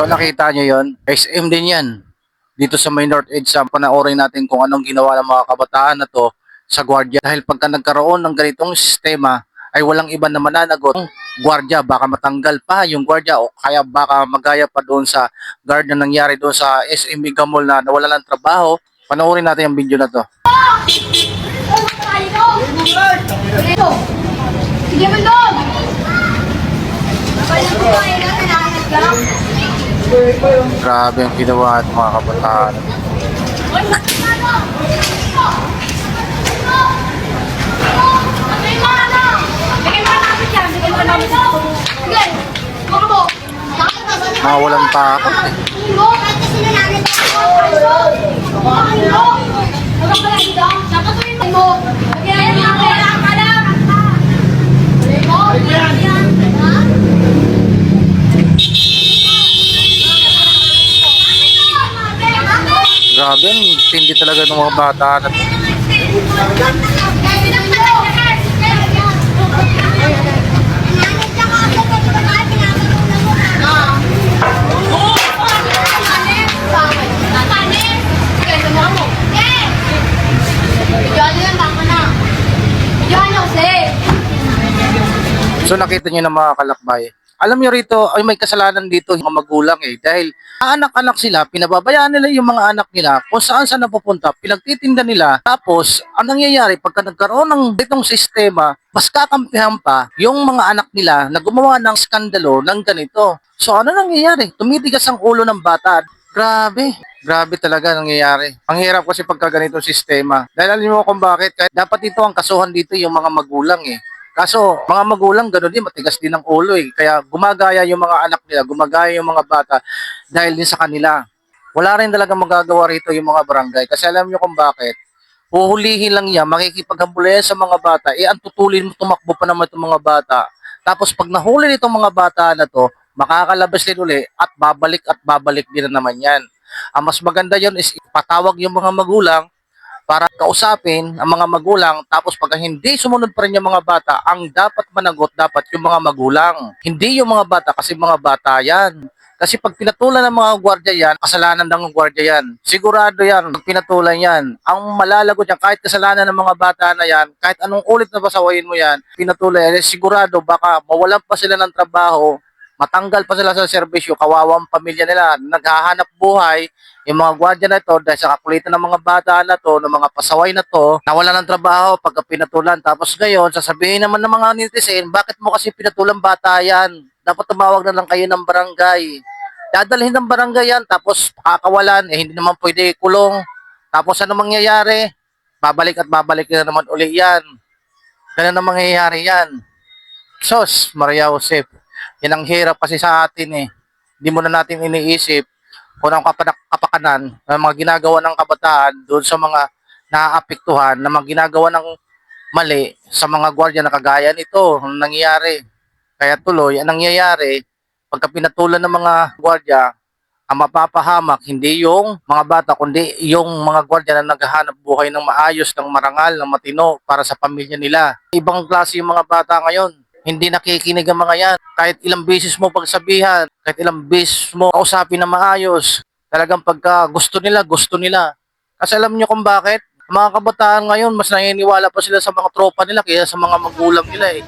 So nakita nyo yon SM din yan. Dito sa may North Edge, sa panoorin natin kung anong ginawa ng mga kabataan na to sa gwardiya. Dahil pagka nagkaroon ng ganitong sistema, ay walang iba na mananagot. Ang Gwardiya, baka matanggal pa yung gwardiya o kaya baka magaya pa doon sa guard na nangyari doon sa SM Mega na nawala ng trabaho. Panoorin natin yung video na to. Sige mo doon! Kapal ng kumain nakakat ka lang. Grabe ang ginawa ng mga kabataan. Oy, bakit ka na? Bigay mo na! Bigay mo na namin yan! Bigay mo na namin yan! Sige! Baka mo! Mga walang takot eh. Mo! Kahit kasi nananad ako! Ano? Ano? Ano ba yan dito? Napatuloy mo mo! Bigyan mo na kaya ka lang! Mo! Bigyan yan! Ha? Grabe, tindi talaga ng mga bata na to. So nakita niyo na mga kalakbay. Alam niyo rito, ay may kasalanan dito yung magulang eh. Dahil anak-anak sila, pinababayaan nila yung mga anak nila kung saan saan napupunta, pinagtitinda nila. Tapos, ang nangyayari, pagka nagkaroon ng itong sistema, mas kakampihan pa yung mga anak nila na gumawa ng skandalo ng ganito. So ano nangyayari? Tumitigas ang ulo ng bata. Grabe. Grabe talaga nangyayari. Ang hirap kasi pagka ganitong sistema. Dahil alam mo kung bakit? Dapat ito ang kasuhan dito yung mga magulang eh. Kaso, mga magulang, gano'n din, matigas din ang ulo eh. Kaya gumagaya yung mga anak nila, gumagaya yung mga bata dahil din sa kanila. Wala rin talaga magagawa rito yung mga barangay. Kasi alam nyo kung bakit. Huhulihin lang yan, makikipaghambulan sa mga bata, eh ang tutulin mo, tumakbo pa naman itong mga bata. Tapos pag nahuli nitong mga bata na to, makakalabas din uli at babalik at babalik din na naman yan. Ang mas maganda yon is ipatawag yung mga magulang para kausapin ang mga magulang tapos pag hindi sumunod pa rin yung mga bata, ang dapat managot dapat yung mga magulang. Hindi yung mga bata kasi mga bata yan. Kasi pag pinatulan ng mga gwardiya yan, kasalanan ng gwardiya yan. Sigurado yan, pag pinatulan yan, ang malalagot yan, kahit kasalanan ng mga bata na yan, kahit anong ulit na basawayin mo yan, pinatulan yan, eh, sigurado baka mawalan pa sila ng trabaho, matanggal pa sila sa serbisyo, kawawang pamilya nila, naghahanap buhay, yung mga gwardiya na ito, dahil sa kakulitan ng mga bata na to, ng mga pasaway na to, nawala ng trabaho pagka pinatulan. Tapos ngayon, sasabihin naman ng mga netizen, bakit mo kasi pinatulan bata yan? Dapat tumawag na lang kayo ng barangay. Dadalhin ng barangay yan, tapos kakawalan, eh hindi naman pwede kulong. Tapos ano mangyayari? Babalik at babalik na naman uli yan. Ganun ang mangyayari yan. Sos, Maria Josep. Yan ang hirap kasi sa atin eh. Hindi mo na natin iniisip kung ang kapakanan ng mga ginagawa ng kabataan doon sa mga naaapektuhan na mga ginagawa ng mali sa mga gwardiya na kagaya nito ang nangyayari. Kaya tuloy, ang nangyayari, pagka pinatulan ng mga gwardiya, ang mapapahamak hindi yung mga bata kundi yung mga gwardiya na naghahanap buhay ng maayos, ng marangal, ng matino para sa pamilya nila. Ibang klase yung mga bata ngayon. Hindi nakikinig ang mga yan. Kahit ilang beses mo pagsabihan, kahit ilang beses mo kausapin na maayos, talagang pagka gusto nila, gusto nila. Kasi alam niyo kung bakit? Mga kabataan ngayon, mas naniniwala pa sila sa mga tropa nila kaya sa mga magulang nila eh.